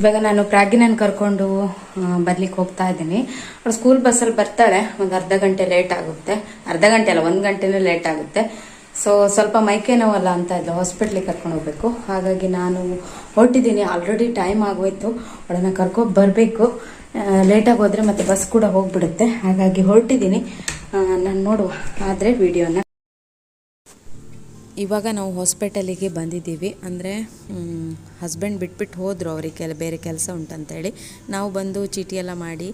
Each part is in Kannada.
ಇವಾಗ ನಾನು ಪ್ರಾಗಿನನ್ ಕರ್ಕೊಂಡು ಬರ್ಲಿಕ್ಕೆ ಹೋಗ್ತಾ ಇದ್ದೀನಿ. ಅವ್ರು ಸ್ಕೂಲ್ ಬಸ್ಸಲ್ಲಿ ಬರ್ತಾಳೆ ಒಂದು ಅರ್ಧ ಗಂಟೆ ಲೇಟ್ ಆಗುತ್ತೆ. ಅರ್ಧ ಗಂಟೆ ಅಲ್ಲ, ಒಂದು ಗಂಟೆನೂ ಲೇಟ್ ಆಗುತ್ತೆ. ಸೊ ಸ್ವಲ್ಪ ಮೈಕೈ ನೋವಲ್ಲ ಅಂತ ಇದ್ಲು. ಹಾಸ್ಪಿಟ್ಲಿಗೆ ಕರ್ಕೊಂಡು ಹೋಗ್ಬೇಕು. ಹಾಗಾಗಿ ನಾನು ಹೊರಟಿದ್ದೀನಿ. ಆಲ್ರೆಡಿ ಟೈಮ್ ಆಗೋಯ್ತು. ಅವಳನ್ನು ಕರ್ಕೊಂಡು ಬರಬೇಕು. ಲೇಟಾಗಿ ಹೋದರೆ ಮತ್ತೆ ಬಸ್ ಕೂಡ ಹೋಗ್ಬಿಡುತ್ತೆ. ಹಾಗಾಗಿ ಹೊರಟಿದ್ದೀನಿ. ನಾನು ನೋಡುವ. ಆದರೆ ವಿಡಿಯೋನ ಇವಾಗ ನಾವು ಹಾಸ್ಪಿಟಲಿಗೆ ಬಂದಿದ್ದೀವಿ. ಅಂದರೆ ಹಸ್ಬೆಂಡ್ ಬಿಟ್ಬಿಟ್ಟು ಹೋದರು ಅವರಿಗೆ ಕೆಲ, ಬೇರೆ ಕೆಲಸ ಉಂಟಂತೇಳಿ. ನಾವು ಬಂದು ಚೀಟಿ ಎಲ್ಲ ಮಾಡಿ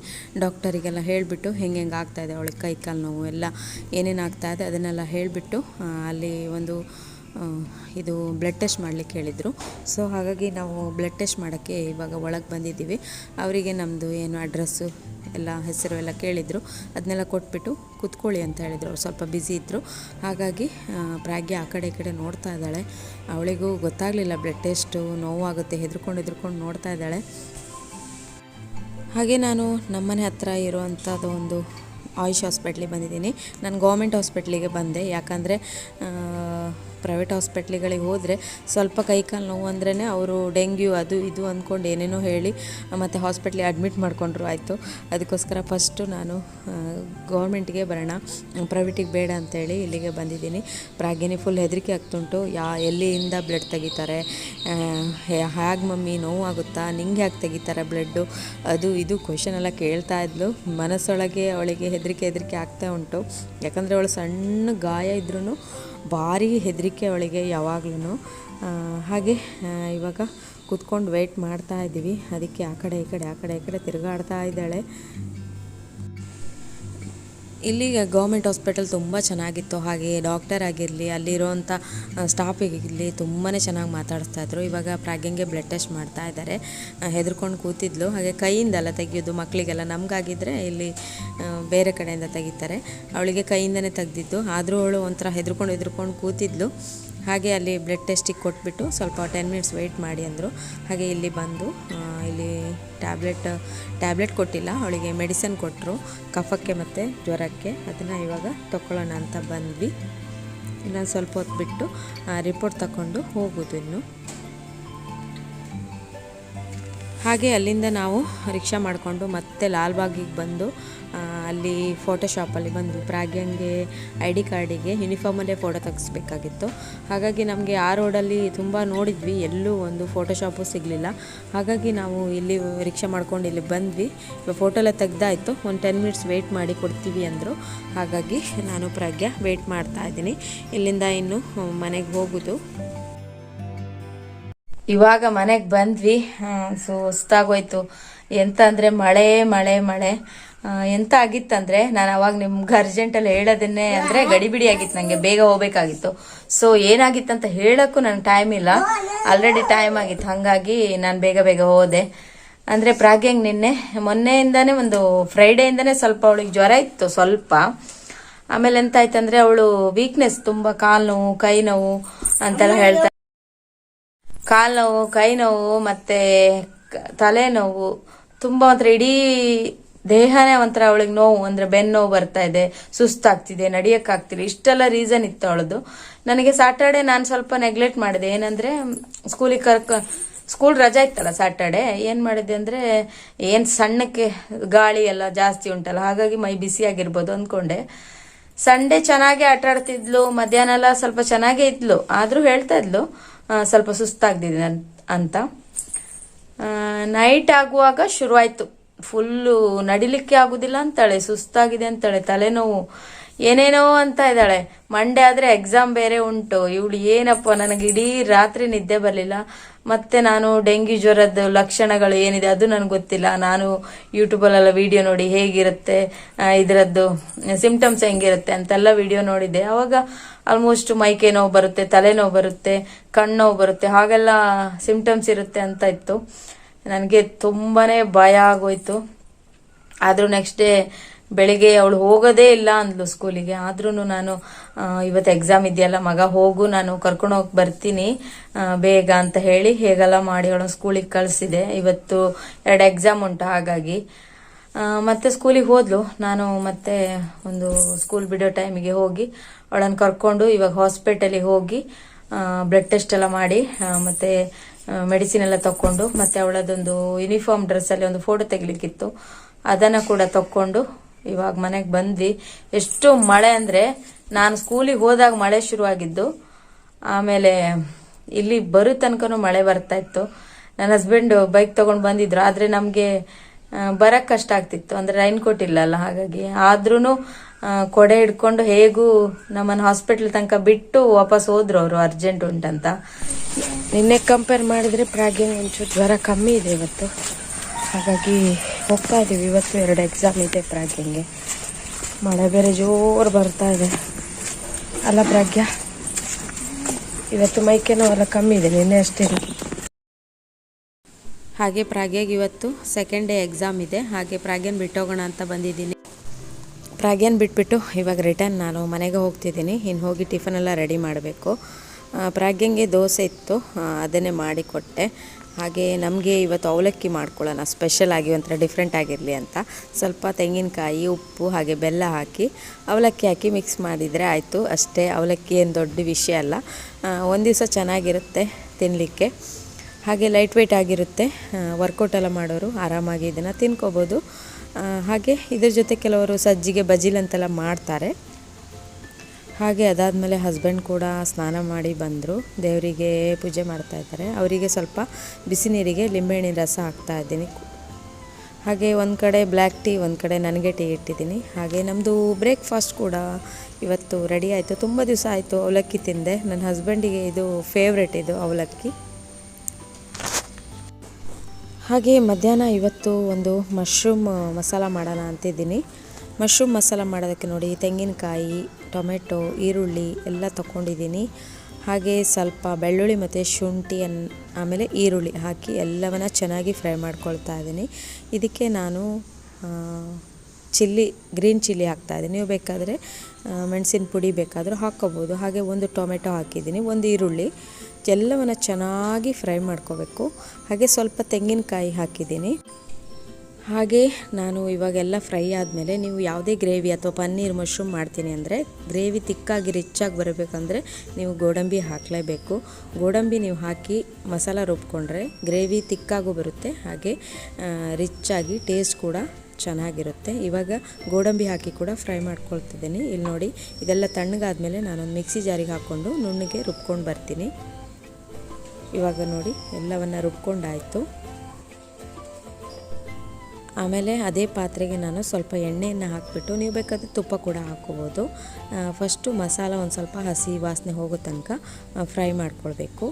ಡಾಕ್ಟರಿಗೆಲ್ಲ ಹೇಳಿಬಿಟ್ಟು ಹೆಂಗೆ ಹೆಂಗೆ ಆಗ್ತಾಯಿದೆ ಅವಳಿಗೆ ಕೈ ಕಾಲು ನೋವು ಎಲ್ಲ, ಏನೇನು ಆಗ್ತಾಯಿದೆ ಅದನ್ನೆಲ್ಲ ಹೇಳಿಬಿಟ್ಟು ಅಲ್ಲಿ ಒಂದು ಇದು ಬ್ಲಡ್ ಟೆಸ್ಟ್ ಮಾಡಲಿಕ್ಕೆ ಹೇಳಿದರು. ಸೊ ಹಾಗಾಗಿ ನಾವು ಬ್ಲಡ್ ಟೆಸ್ಟ್ ಮಾಡೋಕ್ಕೆ ಇವಾಗ ಒಳಗೆ ಬಂದಿದ್ದೀವಿ. ಅವರಿಗೆ ನಮ್ಮದು ಏನು ಅಡ್ರೆಸ್ಸು ಎಲ್ಲ ಹೆಸರು ಎಲ್ಲ ಕೇಳಿದರು. ಅದನ್ನೆಲ್ಲ ಕೊಟ್ಬಿಟ್ಟು ಕುತ್ಕೊಳ್ಳಿ ಅಂತ ಹೇಳಿದರು. ಅವ್ರು ಸ್ವಲ್ಪ ಬ್ಯುಸಿ ಇದ್ದರು ಹಾಗಾಗಿ ಪ್ರಾಗ್ಯ ಆ ಕಡೆ ಈ ಕಡೆ ನೋಡ್ತಾ ಇದ್ದಾಳೆ. ಅವಳಿಗೂ ಗೊತ್ತಾಗಲಿಲ್ಲ ಬ್ಲಡ್ ಟೆಸ್ಟು ನೋವಾಗುತ್ತೆ, ಹೆದ್ರ್ಕೊಂಡು ಹೆದ್ರ್ಕೊಂಡು ನೋಡ್ತಾ ಇದ್ದಾಳೆ. ಹಾಗೆ ನಾನು ನಮ್ಮನೆ ಹತ್ರ ಇರುವಂಥದ್ದು ಒಂದು ಆಯುಷ್ ಹಾಸ್ಪಿಟ್ಲಿಗೆ ಬಂದಿದ್ದೀನಿ. ನಾನು ಗೌರ್ಮೆಂಟ್ ಹಾಸ್ಪಿಟ್ಲಿಗೆ ಬಂದೆ. ಯಾಕಂದರೆ ಪ್ರೈವೇಟ್ ಹಾಸ್ಪಿಟ್ಲಿಗಳಿಗೆ ಹೋದರೆ ಸ್ವಲ್ಪ ಕೈಕಾಲು ನೋವು ಅಂದ್ರೇ ಅವರು ಡೆಂಗ್ಯೂ ಅದು ಇದು ಅಂದ್ಕೊಂಡು ಏನೇನೋ ಹೇಳಿ ಮತ್ತು ಹಾಸ್ಪಿಟ್ಲಿಗೆ ಅಡ್ಮಿಟ್ ಮಾಡಿಕೊಂಡ್ರು ಆಯಿತು. ಅದಕ್ಕೋಸ್ಕರ ಫಸ್ಟು ನಾನು ಗೌರ್ಮೆಂಟ್ಗೆ ಬರೋಣ ಪ್ರೈವೇಟಿಗೆ ಬೇಡ ಅಂತೇಳಿ ಇಲ್ಲಿಗೆ ಬಂದಿದ್ದೀನಿ. ಪ್ರಾಗ್ಯನಿ ಫುಲ್ ಹೆದರಿಕೆ ಆಗ್ತುಂಟು. ಯಾ, ಎಲ್ಲಿಯಿಂದ ಬ್ಲಡ್ ತೆಗಿತಾರೆ? ಹೇಗೆ ಮಮ್ಮಿ ನೋವಾಗುತ್ತಾ ನಿಂಗೆ ಯಾಕೆ ತೆಗಿತಾರೆ ಬ್ಲಡ್ಡು ಅದು ಇದು ಕ್ವಶನ್ ಎಲ್ಲ ಕೇಳ್ತಾ ಇದ್ಲು. ಮನಸ್ಸೊಳಗೆ ಅವಳಿಗೆ ಹೆದರಿಕೆ ಹೆದರಿಕೆ ಆಗ್ತಾ ಉಂಟು. ಯಾಕಂದರೆ ಅವಳು ಸಣ್ಣ ಗಾಯ ಇದ್ರೂ ಭಾರಿ ಹೆದರಿಕೆ ಅವಳಿಗೆ ಯಾವಾಗ್ಲೂ ಹಾಗೆ ಇವಾಗ ಕೂತ್ಕೊಂಡು ವೆಯ್ಟ್ ಮಾಡ್ತಾ ಇದ್ದೀವಿ. ಅದಕ್ಕೆ ಆ ಕಡೆ, ಈ ಕಡೆ, ಆ ಕಡೆ, ಈ ಕಡೆ ತಿರುಗಾಡ್ತಾ ಇದ್ದಾಳೆ. ಇಲ್ಲಿಗೆ ಗೌರ್ಮೆಂಟ್ ಹಾಸ್ಪಿಟಲ್ ತುಂಬ ಚೆನ್ನಾಗಿತ್ತು. ಹಾಗೆ ಡಾಕ್ಟರ್ ಆಗಿರಲಿ ಅಲ್ಲಿರೋಂಥ ಸ್ಟಾಫಿಗಿರಲಿ ತುಂಬಾ ಚೆನ್ನಾಗಿ ಮಾತಾಡಿಸ್ತಾ ಇದ್ರು. ಇವಾಗ ಪ್ರಾಗ್ಯಂಗೆ ಬ್ಲಡ್ ಟೆಸ್ಟ್ ಮಾಡ್ತಾ ಇದ್ದಾರೆ ಹೆದರ್ಕೊಂಡು ಕೂತಿದ್ಲು. ಹಾಗೆ ಕೈಯಿಂದಲ್ಲ ತೆಗಿಯೋದು ಮಕ್ಕಳಿಗೆಲ್ಲ ನಮಗಾಗಿದ್ದರೆ ಇಲ್ಲಿ ಬೇರೆ ಕಡೆಯಿಂದ ತೆಗಿತಾರೆ. ಅವಳಿಗೆ ಕೈಯಿಂದನೇ ತೆಗ್ದಿದ್ದು. ಆದರೂ ಅವಳು ಒಂಥರ ಹೆದರ್ಕೊಂಡು ಹೆದರ್ಕೊಂಡು ಕೂತಿದ್ಲು. ಹಾಗೆ ಅಲ್ಲಿ ಬ್ಲಡ್ ಟೆಸ್ಟಿಗೆ ಕೊಟ್ಬಿಟ್ಟು ಸ್ವಲ್ಪ ಟೆನ್ ಮಿನಿಟ್ಸ್ ವೆಯ್ಟ್ ಮಾಡಿ ಅಂದರು. ಹಾಗೆ ಇಲ್ಲಿ ಬಂದು ಇಲ್ಲಿ ಟ್ಯಾಬ್ಲೆಟ್ ಟ್ಯಾಬ್ಲೆಟ್ ಕೊಟ್ಟಿಲ್ಲ, ಅವಳಿಗೆ ಮೆಡಿಸನ್ ಕೊಟ್ಟರು ಕಫಕ್ಕೆ ಮತ್ತು ಜ್ವರಕ್ಕೆ. ಅದನ್ನು ಇವಾಗ ತಗೊಳ್ಳೋಣ ಅಂತ ಬಂದ್ವಿ. ಇನ್ನೊಂದು ಸ್ವಲ್ಪ ಹೊತ್ತು ಬಿಟ್ಟು ರಿಪೋರ್ಟ್ ತಗೊಂಡು ಹೋಗೋದು ಇನ್ನು. ಹಾಗೆ ಅಲ್ಲಿಂದ ನಾವು ರಿಕ್ಷಾ ಮಾಡಿಕೊಂಡು ಮತ್ತೆ ಲಾಲ್ಬಾಗಿಗೆ ಬಂದು ಅಲ್ಲಿ ಫೋಟೋ ಶಾಪಲ್ಲಿ ಬಂದು ಪ್ರಾಗ್ಯಂಗೆ ಐ ಡಿ ಕಾರ್ಡಿಗೆ ಯೂನಿಫಾರ್ಮಲ್ಲೇ ಫೋಟೋ ತೆಗಿಸ್ಬೇಕಾಗಿತ್ತು. ಹಾಗಾಗಿ ನಮಗೆ ಆ ರೋಡಲ್ಲಿ ತುಂಬ ನೋಡಿದ್ವಿ, ಎಲ್ಲೂ ಒಂದು ಫೋಟೋ ಶಾಪು ಸಿಗಲಿಲ್ಲ. ಹಾಗಾಗಿ ನಾವು ಇಲ್ಲಿ ರಿಕ್ಷಾ ಮಾಡ್ಕೊಂಡು ಇಲ್ಲಿ ಬಂದ್ವಿ. ಫೋಟೋ ಎಲ್ಲ ತೆಗ್ದಾಯಿತು, ಒಂದು ಟೆನ್ ಮಿನಿಟ್ಸ್ ವೆಯ್ಟ್ ಮಾಡಿ ಕೊಡ್ತೀವಿ ಅಂದರು. ಹಾಗಾಗಿ ನಾನು ಪ್ರಾಗ್ಯ ವೆಯ್ಟ್ ಮಾಡ್ತಾ ಇದ್ದೀನಿ. ಇಲ್ಲಿಂದ ಇನ್ನು ಮನೆಗೆ ಹೋಗೋದು. ಇವಾಗ ಮನೆಗೆ ಬಂದ್ವಿ. ಸೊ ಹೊಸ್ತಾಗೋಯ್ತು ಎಂತ ಅಂದರೆ ಮಳೆ ಮಳೆ ಮಳೆ. ಎಂತ ಆಗಿತ್ತಂದ್ರೆ ನಾನು ಅವಾಗ ನಿಮ್ಗೆ ಅರ್ಜೆಂಟಲ್ಲಿ ಹೇಳೋದನ್ನೇ ಅಂದರೆ ಗಡಿಬಿಡಿ ಆಗಿತ್ತು ನನಗೆ ಬೇಗ ಹೋಗ್ಬೇಕಾಗಿತ್ತು. ಸೊ ಏನಾಗಿತ್ತಂತ ಹೇಳೋಕ್ಕೂ ನನ್ಗೆ ಟೈಮ್ ಇಲ್ಲ. ಆಲ್ರೆಡಿ ಟೈಮ್ ಆಗಿತ್ತು. ಹಾಗಾಗಿ ನಾನು ಬೇಗ ಬೇಗ ಹೋದೆ. ಅಂದರೆ ಪ್ರಾಗ್ಯಂಗ್ ನಿನ್ನೆ, ಮೊನ್ನೆಯಿಂದಾನೇ ಒಂದು ಫ್ರೈಡೆಯಿಂದಾನೇ ಸ್ವಲ್ಪ ಅವಳಿಗೆ ಜ್ವರ ಇತ್ತು, ಸ್ವಲ್ಪ. ಆಮೇಲೆ ಎಂತ ಆಯ್ತಂದ್ರೆ ಅವಳು ವೀಕ್ನೆಸ್ ತುಂಬ ಕಾಲು ನೋವು, ಕೈ ನೋವು ಅಂತೆಲ್ಲ ಹೇಳ್ತಾ ಕಾಲು ನೋವು, ಕೈ ನೋವು, ಮತ್ತೆ ತಲೆನೋವು ತುಂಬಾ ಒಂಥರ ಇಡೀ ದೇಹನೇ ಒಂಥರ ಅವಳಿಗೆ ನೋವು, ಅಂದ್ರೆ ಬೆನ್ನು ನೋವು ಬರ್ತಾ ಇದೆ, ಸುಸ್ತಾಗ್ತಿದೆ, ನಡಿಯಕ್ಕಾಗ್ತಿಲ್ಲ, ಇಷ್ಟೆಲ್ಲ ರೀಸನ್ ಇತ್ತು ಅವಳದು. ನನಗೆ ಸಾಟರ್ಡೆ ನಾನು ಸ್ವಲ್ಪ ನೆಗ್ಲೆಕ್ಟ್ ಮಾಡಿದೆ. ಏನಂದ್ರೆ ಸ್ಕೂಲಿಗೆ ಕರ್ಕ ಸ್ಕೂಲ್ ರಜಾ ಇತ್ತಲ್ಲ ಸಾಟರ್ಡೆ ಏನ್ ಮಾಡಿದೆ ಅಂದ್ರೆ, ಏನ್ ಸಣ್ಣಕ್ಕೆ ಗಾಳಿ ಎಲ್ಲ ಜಾಸ್ತಿ ಉಂಟಲ್ಲ, ಹಾಗಾಗಿ ಮೈ ಬಿಸಿ ಆಗಿರ್ಬೋದು ಅಂದ್ಕೊಂಡೆ ಸಂಡೇ ಚೆನ್ನಾಗಿ ಆಟ ಆಡ್ತಿದ್ಲು, ಮಧ್ಯಾಹ್ನ ಎಲ್ಲ ಸ್ವಲ್ಪ ಚೆನ್ನಾಗೇ ಇದ್ಲು, ಆದ್ರೂ ಹೇಳ್ತಾ ಇದ್ಲು ಸ್ವಲ್ಪ ಸುಸ್ತಾಗ್ದಿದೆ ಅಂತ. ನೈಟ್ ಆಗುವಾಗ ಶುರುವಾಯ್ತು. ಫುಲ್ಲು ನಡಿಲಿಕ್ಕೆ ಆಗುದಿಲ್ಲ ಅಂತಾಳೆ, ಸುಸ್ತಾಗಿದೆ ಅಂತಾಳೆ, ತಲೆನೋವು. ಏನೇನೋ ಅಂತ ಇದ್ದಾಳೆ. ಮಂಡೇ ಆದ್ರೆ ಎಕ್ಸಾಮ್ ಬೇರೆ ಉಂಟು. ಇವಳು ಏನಪ್ಪ, ನನಗೆ ಇಡೀ ರಾತ್ರಿ ನಿದ್ದೆ ಬರಲಿಲ್ಲ. ಮತ್ತೆ ನಾನು ಡೆಂಗಿ ಜ್ವರದ ಲಕ್ಷಣಗಳು ಏನಿದೆ ಅದು ನನಗೆ ಗೊತ್ತಿಲ್ಲ. ನಾನು ಯೂಟ್ಯೂಬಲ್ಲೆಲ್ಲ ವಿಡಿಯೋ ನೋಡಿ ಹೇಗಿರುತ್ತೆ ಇದರದ್ದು ಸಿಂಪ್ಟಮ್ಸ್ ಹೆಂಗಿರುತ್ತೆ ಅಂತೆಲ್ಲ ವಿಡಿಯೋ ನೋಡಿದ್ದೆ. ಅವಾಗ ಆಲ್ಮೋಸ್ಟ್ ಮೈಕೆ ನೋವು ಬರುತ್ತೆ, ತಲೆನೋವು ಬರುತ್ತೆ ಕಣ್ಣು ಬರುತ್ತೆ, ಹಾಗೆಲ್ಲ ಸಿಂಪ್ಟಮ್ಸ್ ಇರುತ್ತೆ ಅಂತ ಇತ್ತು. ನನಗೆ ತುಂಬಾ ಭಯ ಆಗೋಯ್ತು. ಆದರೂ ನೆಕ್ಸ್ಟ್ ಡೇ ಬೆಳಿಗ್ಗೆ ಅವಳು ಹೋಗೋದೇ ಇಲ್ಲ ಅಂದ್ಲು ಸ್ಕೂಲಿಗೆ ಆದ್ರೂ ನಾನು ಇವತ್ತು ಎಕ್ಸಾಮ್ ಇದೆಯಲ್ಲ, ಮಗ ಹೋಗು, ನಾನು ಕರ್ಕೊಂಡು ಹೋಗಿ ಬರ್ತೀನಿ ಬೇಗ ಅಂತ ಹೇಳಿ ಹೇಗೆಲ್ಲ ಮಾಡಿ ಅವಳನ್ನ ಸ್ಕೂಲಿಗೆ ಕಳಿಸಿದೆ. ಇವತ್ತು ಎರಡು ಎಕ್ಸಾಮ್ ಉಂಟು ಹಾಗಾಗಿ. ಮತ್ತೆ ಸ್ಕೂಲಿಗೆ ಹೋದ್ಲು. ನಾನು ಮತ್ತೆ ಒಂದು ಸ್ಕೂಲ್ ಬಿಡೋ ಟೈಮಿಗೆ ಹೋಗಿ ಅವಳನ್ನು ಕರ್ಕೊಂಡು ಇವಾಗ ಹಾಸ್ಪಿಟಲಿಗೆ ಹೋಗಿ ಬ್ಲಡ್ ಟೆಸ್ಟ್ ಎಲ್ಲ ಮಾಡಿ ಮತ್ತೆ ಮೆಡಿಸಿನ್ ಎಲ್ಲ ತಕೊಂಡು ಮತ್ತೆ ಅವಳದೊಂದು ಯೂನಿಫಾರ್ಮ್ ಡ್ರೆಸ್ ಅಲ್ಲಿ ಒಂದು ಫೋಟೋ ತೆಗಿಲಿಕ್ಕಿತ್ತು. ಅದನ್ನ ಕೂಡ ತಕೊಂಡು ಇವಾಗ ಮನೆಗೆ ಬಂದ್ವಿ. ಎಷ್ಟು ಮಳೆ ಅಂದ್ರೆ ನಾನು ಸ್ಕೂಲಿಗೆ ಹೋದಾಗ ಮಳೆ ಶುರುವಾಗಿದ್ದು. ಆಮೇಲೆ ಇಲ್ಲಿ ಬರೋ ತನಕನೂ ಮಳೆ ಬರ್ತಾ ಇತ್ತು. ನನ್ನ ಹಸ್ಬೆಂಡ್ ಬೈಕ್ ತಗೊಂಡು ಬಂದಿದ್ರು. ಆದರೆ ನಮಗೆ ಬರಕ್ಕೆ ಕಷ್ಟ ಆಗ್ತಿತ್ತು. ಅಂದರೆ ರೈನ್ ಕೋಟ್ ಇಲ್ಲಲ್ಲ, ಹಾಗಾಗಿ. ಆದ್ರೂ ಕೊಡೆ ಹಿಡ್ಕೊಂಡು ಹೇಗೂ ನಮ್ಮನ್ನು ಹಾಸ್ಪಿಟ್ಲ್ ತನಕ ಬಿಟ್ಟು ವಾಪಸ್ ಹೋದ್ರು ಅವರು ಅರ್ಜೆಂಟ್ ಉಂಟಂತ. ನಿನ್ನೆ ಕಂಪೇರ್ ಮಾಡಿದ್ರೆ ಪ್ರಾಗ್ ಒಂಚೂರು ಜ್ವರ ಕಮ್ಮಿ ಇದೆ ಇವತ್ತು. ಹಾಗಾಗಿ ಹೋಗ್ತಾ ಇದ್ದೀವಿ ಇವತ್ತು ಎರಡು ಎಕ್ಸಾಮ್ ಇದೆ ಪ್ರಾಗ್ಯಂಗೆ ಮಳೆ ಬೇರೆ ಜೋರು ಬರ್ತಾ ಇದೆ. ಅಲ್ಲ ಪ್ರಾಗ್ಯ? ಇವತ್ತು ಮೈಕೆ ನೋವೆಲ್ಲ ಕಮ್ಮಿ ಇದೆ. ನಿನ್ನೆ ಅಷ್ಟೇ. ಹಾಗೆ ಪ್ರಾಗ್ಯಾಗ ಇವತ್ತು ಸೆಕೆಂಡ್ ಡೇ ಎಕ್ಸಾಮ್ ಇದೆ. ಹಾಗೆ ಪ್ರಾಗ್ಯನ್ ಬಿಟ್ಟೋಗೋಣ ಅಂತ ಬಂದಿದ್ದೀನಿ. ಪ್ರಾಗ್ಯನ್ ಬಿಟ್ಬಿಟ್ಟು ಇವಾಗ ರಿಟರ್ನ್ ನಾನು ಮನೆಗೆ ಹೋಗ್ತಿದ್ದೀನಿ. ಇನ್ನು ಹೋಗಿ ಟಿಫನ್ ಎಲ್ಲ ರೆಡಿ ಮಾಡಬೇಕು. ಪ್ರಾಗ್ಯಂಗೆ ದೋಸೆ ಇತ್ತು. ಅದನ್ನೇ ಮಾಡಿಕೊಟ್ಟೆ ಹಾಗೆ ನಮಗೆ ಇವತ್ತು ಅವಲಕ್ಕಿ ಮಾಡ್ಕೊಳ್ಳೋಣ. ಸ್ಪೆಷಲ್ ಆಗಿ ಒಂಥರ ಡಿಫ್ರೆಂಟ್ ಆಗಿರಲಿ ಅಂತ. ಸ್ವಲ್ಪ ತೆಂಗಿನಕಾಯಿ, ಉಪ್ಪು, ಹಾಗೆ ಬೆಲ್ಲ ಹಾಕಿ ಅವಲಕ್ಕಿ ಹಾಕಿ ಮಿಕ್ಸ್ ಮಾಡಿದರೆ ಆಯಿತು. ಅಷ್ಟೇ ಅವಲಕ್ಕಿ ಏನು ದೊಡ್ಡ ವಿಷಯ ಅಲ್ಲ. ಒಂದು ದಿವಸ ಚೆನ್ನಾಗಿರುತ್ತೆ ತಿನ್ನಲಿಕ್ಕೆ ಹಾಗೆ ಲೈಟ್ ವೆಯ್ಟ್ ಆಗಿರುತ್ತೆ ವರ್ಕೌಟ್ ಎಲ್ಲ ಮಾಡೋರು ಆರಾಮಾಗಿ ಇದನ್ನು ತಿನ್ಕೋಬೋದು. ಹಾಗೆ ಇದ್ರ ಜೊತೆ ಕೆಲವರು ಸಜ್ಜಿಗೆ ಬಜಿಲ್ ಅಂತೆಲ್ಲ ಮಾಡ್ತಾರೆ. ಹಾಗೆ ಅದಾದಮೇಲೆ ಹಸ್ಬೆಂಡ್ ಕೂಡ ಸ್ನಾನ ಮಾಡಿ ಬಂದರು. ದೇವರಿಗೆ ಪೂಜೆ ಮಾಡ್ತಾ ಇದ್ದಾರೆ. ಅವರಿಗೆ ಸ್ವಲ್ಪ ಬಿಸಿ ನೀರಿಗೆ ಲಿಂಬೆಹಣ್ಣಿನ ರಸ ಹಾಕ್ತಾ ಇದ್ದೀನಿ. ಹಾಗೆ ಒಂದು ಕಡೆ ಬ್ಲ್ಯಾಕ್ ಟೀ ಒಂದು ಕಡೆ ನನಗೆ ಟೀ ಇಟ್ಟಿದ್ದೀನಿ. ಹಾಗೆ ನಮ್ಮದು ಬ್ರೇಕ್ಫಾಸ್ಟ್ ಕೂಡ ಇವತ್ತು ರೆಡಿ ಆಯಿತು. ತುಂಬ ದಿವಸ ಆಯಿತು ಅವಲಕ್ಕಿ ತಿಂದೆ. ನನ್ನ ಹಸ್ಬೆಂಡಿಗೆ ಇದು ಫೇವ್ರೆಟ್ ಇದು ಅವಲಕ್ಕಿ. ಹಾಗೆ ಮಧ್ಯಾಹ್ನ ಇವತ್ತು ಒಂದು ಮಶ್ರೂಮ್ ಮಸಾಲ ಮಾಡೋಣ ಅಂತಿದ್ದೀನಿ. ಮಶ್ರೂಮ್ ಮಸಾಲ ಮಾಡೋದಕ್ಕೆ ನೋಡಿ ತೆಂಗಿನಕಾಯಿ, ಟೊಮೆಟೊ, ಈರುಳ್ಳಿ ಎಲ್ಲ ತಗೊಂಡಿದ್ದೀನಿ ಹಾಗೆ ಸ್ವಲ್ಪ ಬೆಳ್ಳುಳ್ಳಿ ಮತ್ತು ಶುಂಠಿ ಅನ್, ಆಮೇಲೆ ಈರುಳ್ಳಿ ಹಾಕಿ ಎಲ್ಲವನ್ನ ಚೆನ್ನಾಗಿ ಫ್ರೈ ಮಾಡ್ಕೊಳ್ತಾ ಇದ್ದೀನಿ. ಇದಕ್ಕೆ ನಾನು ಚಿಲ್ಲಿ, ಗ್ರೀನ್ ಚಿಲ್ಲಿ ಹಾಕ್ತಾ ಇದ್ದೀನಿ. ನೀವು ಬೇಕಾದರೆ ಮೆಣಸಿನ ಪುಡಿ ಬೇಕಾದರೂ ಹಾಕ್ಕೋಬೋದು. ಹಾಗೆ ಒಂದು ಟೊಮೆಟೊ ಹಾಕಿದ್ದೀನಿ, ಒಂದು ಈರುಳ್ಳಿ. ಎಲ್ಲವನ್ನು ಚೆನ್ನಾಗಿ ಫ್ರೈ ಮಾಡ್ಕೋಬೇಕು. ಹಾಗೆ ಸ್ವಲ್ಪ ತೆಂಗಿನಕಾಯಿ ಹಾಕಿದ್ದೀನಿ. ಹಾಗೆ ನಾನು ಇವಾಗೆಲ್ಲ ಫ್ರೈ ಆದಮೇಲೆ ನೀವು ಯಾವುದೇ ಗ್ರೇವಿ ಅಥವಾ ಪನ್ನೀರ್ ಮಶ್ರೂಮ್ ಮಾಡ್ತೀನಿ ಅಂದರೆ, ಗ್ರೇವಿ ತಿಕ್ಕಾಗಿ ರಿಚ್ಚಾಗಿ ಬರಬೇಕಂದ್ರೆ ನೀವು ಗೋಡಂಬಿ ಹಾಕಲೇಬೇಕು. ಗೋಡಂಬಿ ನೀವು ಹಾಕಿ ಮಸಾಲ ರುಬ್ಕೊಂಡ್ರೆ ಗ್ರೇವಿ ತಿಕ್ಕಾಗೂ ಬರುತ್ತೆ, ಹಾಗೆ ರಿಚ್ಚಾಗಿ ಟೇಸ್ಟ್ ಕೂಡ ಚೆನ್ನಾಗಿರುತ್ತೆ. ಇವಾಗ ಗೋಡಂಬಿ ಹಾಕಿ ಕೂಡ ಫ್ರೈ ಮಾಡ್ಕೊಳ್ತಿದ್ದೀನಿ. ಇಲ್ಲಿ ನೋಡಿ ಇದೆಲ್ಲ ತಣ್ಣಗಾದಮೇಲೆ ನಾನೊಂದು ಮಿಕ್ಸಿ ಜಾರಿಗೆ ಹಾಕ್ಕೊಂಡು ನುಣ್ಣಗೆ ರುಬ್ಕೊಂಡು ಬರ್ತೀನಿ. ಇವಾಗ ನೋಡಿ, ಎಲ್ಲವನ್ನು ರುಬ್ಕೊಂಡಾಯಿತು. ಆಮೇಲೆ ಅದೇ ಪಾತ್ರೆಗೆ ನಾನು ಸ್ವಲ್ಪ ಎಣ್ಣೆಯನ್ನು ಹಾಕಿಬಿಟ್ಟು, ನೀವು ಬೇಕಾದರೆ ತುಪ್ಪ ಕೂಡ ಹಾಕ್ಕೋಬೋದು. ಫಸ್ಟು ಮಸಾಲ ಒಂದು ಸ್ವಲ್ಪ ಹಸಿ ವಾಸನೆ ಹೋಗೋ ತನಕ ಫ್ರೈ ಮಾಡ್ಕೊಳ್ಬೇಕು.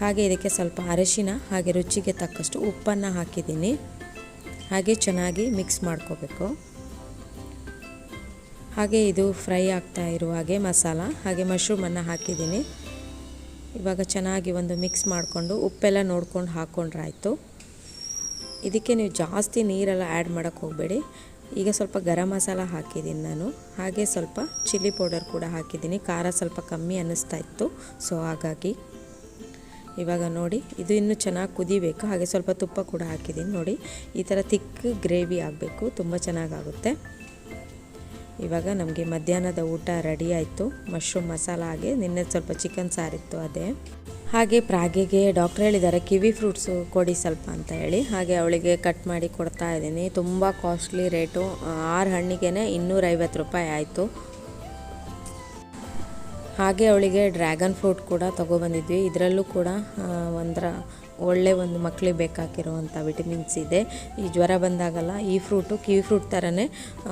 ಹಾಗೆ ಇದಕ್ಕೆ ಸ್ವಲ್ಪ ಅರಿಶಿನ, ಹಾಗೆ ರುಚಿಗೆ ತಕ್ಕಷ್ಟು ಉಪ್ಪನ್ನು ಹಾಕಿದ್ದೀನಿ. ಹಾಗೆ ಚೆನ್ನಾಗಿ ಮಿಕ್ಸ್ ಮಾಡ್ಕೋಬೇಕು. ಹಾಗೆ ಇದು ಫ್ರೈ ಆಗ್ತಾ ಇರುವ ಹಾಗೆ ಮಸಾಲ, ಹಾಗೆ ಮಶ್ರೂಮನ್ನು ಹಾಕಿದ್ದೀನಿ. ಇವಾಗ ಚೆನ್ನಾಗಿ ಒಂದು ಮಿಕ್ಸ್ ಮಾಡಿಕೊಂಡು ಉಪ್ಪೆಲ್ಲ ನೋಡ್ಕೊಂಡು ಹಾಕ್ಕೊಂಡ್ರಾಯ್ತು ಇದಕ್ಕೆ ನೀವು ಜಾಸ್ತಿ ನೀರೆಲ್ಲ ಆ್ಯಡ್ ಮಾಡೋಕ್ಕೆ ಹೋಗಬೇಡಿ. ಈಗ ಸ್ವಲ್ಪ ಗರಂ ಮಸಾಲ ಹಾಕಿದ್ದೀನಿ ನಾನು. ಹಾಗೆ ಸ್ವಲ್ಪ ಚಿಲ್ಲಿ ಪೌಡರ್ ಕೂಡ ಹಾಕಿದ್ದೀನಿ. ಖಾರ ಸ್ವಲ್ಪ ಕಮ್ಮಿ ಅನ್ನಿಸ್ತಾ ಇತ್ತು. ಸೊ, ಹಾಗಾಗಿ ಇವಾಗ ನೋಡಿ, ಇದು ಇನ್ನೂ ಚೆನ್ನಾಗಿ ಕುದಿಬೇಕು. ಹಾಗೆ ಸ್ವಲ್ಪ ತುಪ್ಪ ಕೂಡ ಹಾಕಿದ್ದೀನಿ ನೋಡಿ. ಈ ಥರ ತಿಕ್ ಗ್ರೇವಿ ಆಗಬೇಕು. ತುಂಬ ಚೆನ್ನಾಗಾಗುತ್ತೆ. ಇವಾಗ ನಮಗೆ ಮಧ್ಯಾಹ್ನದ ಊಟ ರೆಡಿ ಆಯಿತು. ಮಶ್ರೂಮ್ ಮಸಾಲ ಹಾಗೆ ನಿನ್ನೆ ಸ್ವಲ್ಪ ಚಿಕನ್ ಸಾರಿತ್ತು ಅದೇ. ಹಾಗೆ ಪ್ರಾಗೆಗೆ ಡಾಕ್ಟ್ರ್ ಹೇಳಿದ್ದಾರೆ ಕಿವಿ ಫ್ರೂಟ್ಸು ಕೊಡಿ ಸ್ವಲ್ಪ ಅಂತ ಹೇಳಿ. ಹಾಗೆ ಅವಳಿಗೆ ಕಟ್ ಮಾಡಿ ಕೊಡ್ತಾ ಇದ್ದೀನಿ. ತುಂಬ ಕಾಸ್ಟ್ಲಿ ರೇಟು ಆರು ಹಣ್ಣಿಗೆ ಇನ್ನೂರೈವತ್ತು ರೂಪಾಯಿ ಆಯಿತು. ಹಾಗೆ ಅವಳಿಗೆ ಡ್ರ್ಯಾಗನ್ ಫ್ರೂಟ್ ಕೂಡ ತೊಗೊಬಂದಿದ್ವಿ ಇದರಲ್ಲೂ ಕೂಡ ಆ, ಒಂಥರ ಒಳ್ಳೆ ಒಂದು ಮಕ್ಕಳಿಗೆ ಬೇಕಾಗಿರುವಂಥ ವಿಟಮಿನ್ಸ್ ಇದೆ. ಈ ಜ್ವರ ಬಂದಾಗಲ್ಲ ಈ ಫ್ರೂಟು, ಕಿವಿ ಫ್ರೂಟ್ ಥರನೇ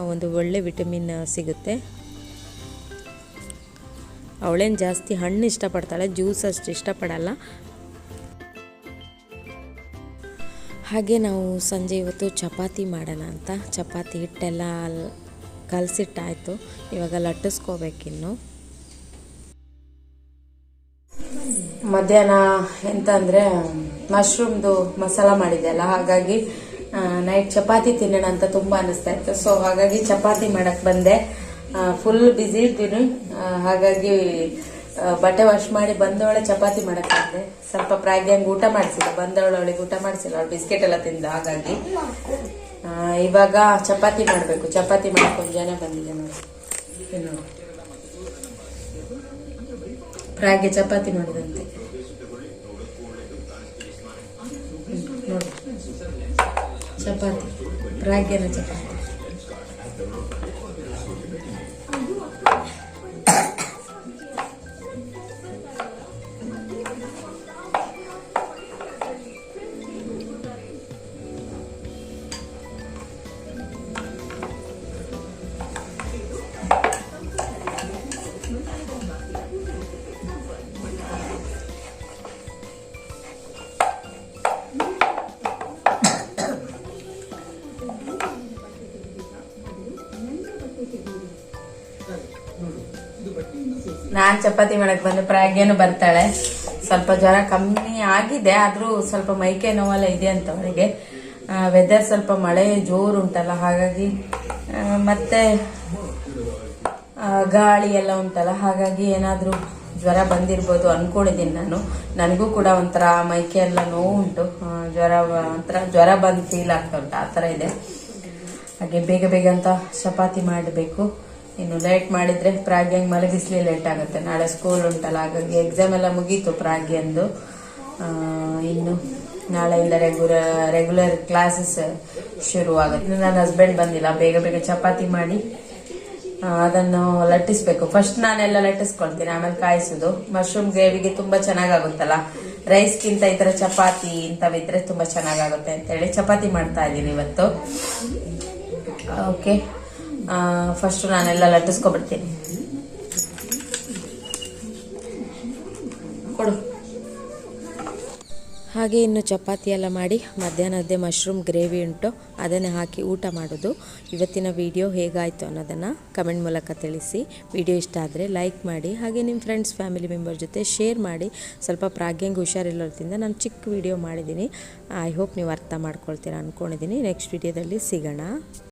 ಒಂದು ಒಳ್ಳೆ ವಿಟಮಿನ್ ಸಿಗುತ್ತೆ. ಅವಳೇನು ಜಾಸ್ತಿ ಹಣ್ಣು ಇಷ್ಟಪಡ್ತಾಳೆ, ಜ್ಯೂಸ್ ಅಷ್ಟು ಇಷ್ಟಪಡಲ್ಲ. ಹಾಗೆ ನಾವು ಸಂಜೆ ಇವತ್ತು ಚಪಾತಿ ಮಾಡೋಣ ಅಂತ. ಚಪಾತಿ ಹಿಟ್ಟೆಲ್ಲ ಕಲಸಿಟ್ಟಾಯಿತು. ಇವಾಗ ಲಟ್ಟಿಸ್ಕೋಬೇಕಿನ್ನು. ಮಧ್ಯಾಹ್ನ ಎಂತ ಅಂದರೆ, ಮಶ್ರೂಮ್ದು ಮಸಾಲ ಮಾಡಿದೆ ಅಲ್ಲ, ಹಾಗಾಗಿ ನೈಟ್ ಚಪಾತಿ ತಿನ್ನೋಣ ಅಂತ ತುಂಬ ಅನಿಸ್ತಾ ಇತ್ತು. ಸೊ ಹಾಗಾಗಿ ಚಪಾತಿ ಮಾಡಕ್ಕೆ ಬಂದೆ. ಫುಲ್ ಬ್ಯುಸಿ ಇದ್ದೀನಿ. ಹಾಗಾಗಿ ಬಟ್ಟೆ ವಾಶ್ ಮಾಡಿ ಬಂದವಳೆ ಚಪಾತಿ ಮಾಡಕ್ಕೆ ಸ್ವಲ್ಪ ಪ್ರಾಗ್ಯಾಂಗ್ ಊಟ ಮಾಡಿಸಿಲ್ಲ. ಬಂದವಳು ಅವಳಿಗೆ ಊಟ ಮಾಡಿಸಿಲ್ಲ. ಅವಳು ಬಿಸ್ಕೆಟ್ ಎಲ್ಲ ತಿಂದ, ಹಾಗಾಗಿ. ಇವಾಗ ಚಪಾತಿ ಮಾಡಬೇಕು. ಚಪಾತಿ ಮಾಡ್ಕೊಂಡು ಜನ ಬಂದಿದೆ ನೋಡಿ. ಪ್ರಾಗ್ಗೆ ಚಪಾತಿ ಮಾಡಿದಂತೆ. ಚಪಾತಿ ಪ್ರಾಗ್ಯನ ಚಪಾತಿ ನಾನ್ ಚಪಾತಿ ಮಾಡಕ್ ಬಂದು ಪ್ರಾಗ್ಯನು ಬರ್ತಾಳೆ. ಸ್ವಲ್ಪ ಜ್ವರ ಕಮ್ಮಿ ಆಗಿದೆ, ಆದ್ರೂ ಸ್ವಲ್ಪ ಮೈಕೆ ನೋವೆಲ್ಲ ಇದೆ ಅಂತ ಅವಳಿಗೆ. ವೆದರ್ ಸ್ವಲ್ಪ ಮಳೆ, ಜೋರು ಉಂಟಲ್ಲ, ಹಾಗಾಗಿ ಮತ್ತೆ ಗಾಳಿ ಎಲ್ಲ ಉಂಟಲ್ಲ, ಹಾಗಾಗಿ ಏನಾದ್ರೂ ಜ್ವರ ಬಂದಿರ್ಬೋದು ಅನ್ಕೊಂಡಿದ್ದೀನಿ ನಾನು. ನನಗೂ ಕೂಡ ಒಂಥರ ಮೈಕೆ ಎಲ್ಲ ನೋವು ಉಂಟು. ಜ್ವರ, ಒಂಥರ ಜ್ವರ ಬಂದು ಫೀಲ್ ಆಗ್ತಾ ಉಂಟು, ಆ ಥರ ಇದೆ. ಹಾಗೆ ಬೇಗ ಬೇಗ ಅಂತ ಚಪಾತಿ ಮಾಡಬೇಕು. ಇನ್ನು ಲೇಟ್ ಮಾಡಿದ್ರೆ ಪ್ರಾಗ್ಯಂಗ್ ಮಲಗಿಸ್ಲಿ ಲೇಟ್ ಆಗುತ್ತೆ. ನಾಳೆ ಸ್ಕೂಲ್ ಉಂಟಲ್ಲ, ಹಾಗಾಗಿ ಎಕ್ಸಾಮ್ ಎಲ್ಲ ಮುಗೀತು ಪ್ರಾಗ್ಯಂದು ಇನ್ನು ನಾಳೆಯಿಂದ ರೆಗ್ಯುಲರ್ ರೆಗ್ಯುಲರ್ ಕ್ಲಾಸಸ್ ಶುರು ಆಗುತ್ತೆ ಇನ್ನು ನನ್ನ ಹಸ್ಬೆಂಡ್ ಬಂದಿಲ್ಲ, ಬೇಗ ಬೇಗ ಚಪಾತಿ ಮಾಡಿ ಅದನ್ನು ಲಟ್ಟಿಸ್ಬೇಕು. ಫಸ್ಟ್ ನಾನೆಲ್ಲ ಲಟ್ಟಿಸ್ಕೊಳ್ತೀನಿ, ಆಮೇಲೆ ಕಾಯಿಸೋದು. ಮಶ್ರೂಮ್ ಗ್ರೇವಿಗೆ ತುಂಬಾ ಚೆನ್ನಾಗಾಗುತ್ತಲ್ಲ? ರೈಸ್ಗಿಂತ ಈ ತರ ಚಪಾತಿ ಇಂಥವಿದ್ರೆ ತುಂಬಾ ಚೆನ್ನಾಗಾಗುತ್ತೆ ಅಂತ ಹೇಳಿ ಚಪಾತಿ ಮಾಡ್ತಾ ಇದ್ದೀನಿ ಇವತ್ತು. ಓಕೆ. ಫಸ್ಟ್ ನಾನೆಲ್ಲ ಲಟ್ಟಿಸ್ಕೊಬಿಡ್ತೀನಿ ಕೊಡು. ಹಾಗೆ ಇನ್ನು ಚಪಾತಿ ಎಲ್ಲ ಮಾಡಿ ಮಧ್ಯಾಹ್ನದ್ದೇ ಮಶ್ರೂಮ್ ಗ್ರೇವಿ ಉಂಟು. ಅದನ್ನೇ ಹಾಕಿ ಊಟ ಮಾಡೋದು. ಇವತ್ತಿನ ವಿಡಿಯೋ ಹೇಗಾಯಿತು ಅನ್ನೋದನ್ನು ಕಮೆಂಟ್ ಮೂಲಕ ತಿಳಿಸಿ. ವಿಡಿಯೋ ಇಷ್ಟ ಆದರೆ ಲೈಕ್ ಮಾಡಿ, ಹಾಗೆ ನಿಮ್ಮ ಫ್ರೆಂಡ್ಸ್ ಫ್ಯಾಮಿಲಿ ಮೆಂಬರ್ ಜೊತೆ ಶೇರ್ ಮಾಡಿ. ಸ್ವಲ್ಪ ಪ್ರಾಗ್ಯಂಗೆ ಹುಷಾರಿಲ್ಲೋದ್ರಿಂದ ನಾನು ಚಿಕ್ಕ ವಿಡಿಯೋ ಮಾಡಿದ್ದೀನಿ. ಐ ಹೋಪ್ ನೀವು ಅರ್ಥ ಮಾಡ್ಕೊಳ್ತೀರಾ ಅಂದ್ಕೊಂಡಿದ್ದೀನಿ ನೆಕ್ಸ್ಟ್ ವಿಡಿಯೋದಲ್ಲಿ ಸಿಗೋಣ.